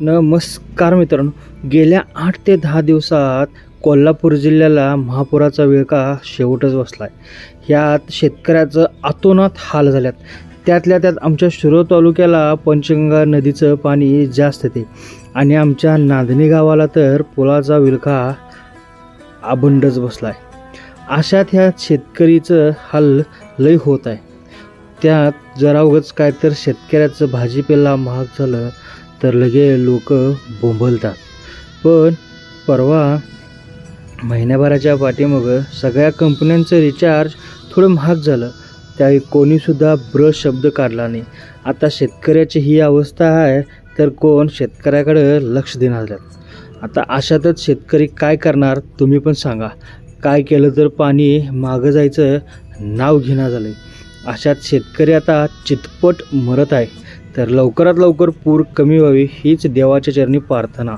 नमस्कार मित्रांनो. गेल्या आठ ते दहा दिवसात कोल्हापूर जिल्ह्याला महापुराचा विळका शेवटच बसला आहे ह्यात शेतकऱ्याचं अतोनात हाल झाल्यात. त्यातल्या त्यात आमच्या शिरो तालुक्याला पंचगंगा नदीचं पाणी जास्त येते. आणि आमच्या नांदणी गावाला तर पुलाचा विळखा आबंडच बसला आहे अशात ह्या शेतकरीचं हल लय होत आहे. त्यात जरा उगच काय तर शेतकऱ्याचं भाजीपेला महाग झालं तर लगे लोक बोंबलतात. पण परवा महिन्याभराच्या पाठीमागं सगळ्या कंपन्यांचं रिचार्ज थोडं महाग झालं. त्यावेळी कोणीसुद्धा ब्र शब्द काढला नाही. आता शेतकऱ्याची ही अवस्था आहे तर कोण शेतकऱ्याकडं लक्ष देणार आता अशातच शेतकरी काय करणार तुम्ही पण सांगा. काय केलं तर पाणी मागं जायचं नाव घेणार झालं अशात शेतकरी आता चितपट मरत आहे. तर लवकरात लवकर पूर कमी व्हावी हीच देवाच्या चरणी प्रार्थना.